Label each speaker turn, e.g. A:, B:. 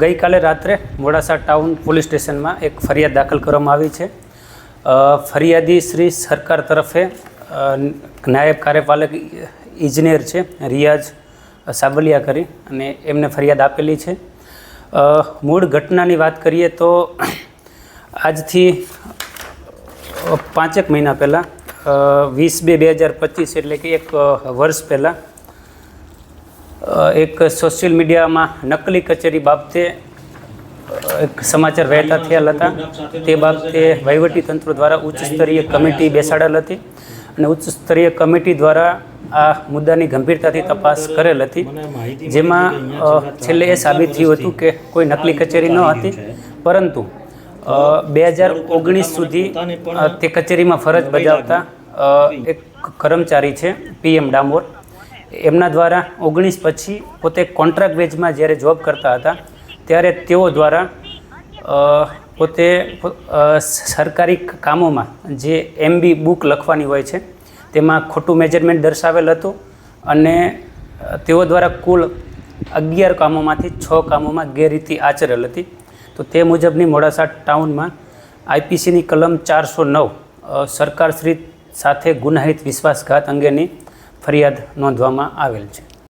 A: ગઈકાલે રાત્રે Modasa town police સ્ટેશનમાં એક ફરિયાદ દાખલ કરવામાં આવી છે. ફરિયાદી શ્રી સરકાર તરફે નાયબ કાર્યપાલક ઇજનેર છે, રિયાઝ સાબલિયા કરી અને એમને ફરિયાદ આપેલી છે. મૂળ ઘટનાની વાત કરીએ તો આજથી પાંચેક મહિના પહેલાં વીસ બે બે હજાર પચીસ એટલે કે એક વર્ષ પહેલાં એક સોશિયલ મીડિયામાં નકલી કચેરી બાબતે એક સમાચાર વહેતા થયેલ હતા. તે બાબતે વહીવટી તંત્ર દ્વારા ઉચ્ચ સ્તરીય કમિટી બેસાડેલ હતી અને ઉચ્ચ સ્તરીય કમિટી દ્વારા આ મુદ્દાની ગંભીરતાથી તપાસ કરેલ હતી. જેમાં છેલ્લે એ સાબિત થયું હતું કે કોઈ નકલી કચેરી ન હતી. પરંતુ બે હજાર ઓગણીસ સુધી તે કચેરીમાં ફરજ બજાવતા એક કર્મચારી છે પીએમ ડામોર. એમના દ્વારા ઓગણીસ પછી પોતે કોન્ટ્રાક્ટ વેજમાં જ્યારે જોબ કરતા હતા, ત્યારે તેઓ દ્વારા પોતે સરકારી કામોમાં જે એમબી બુક લખવાની હોય છે, તેમાં ખોટું મેજરમેન્ટ દર્શાવેલ હતું અને તેઓ દ્વારા કુલ અગિયાર કામોમાંથી છ કામોમાં ગેરરીતિ આચરેલ હતી. તો તે મુજબની મોડાસા ટાઉનમાં આઈપીસીની કલમ ચારસો નવ સરકારશ્રી સાથે ગુનાહિત વિશ્વાસઘાત અંગેની ફરિયાદ નોંધવામાં આવેલ છે.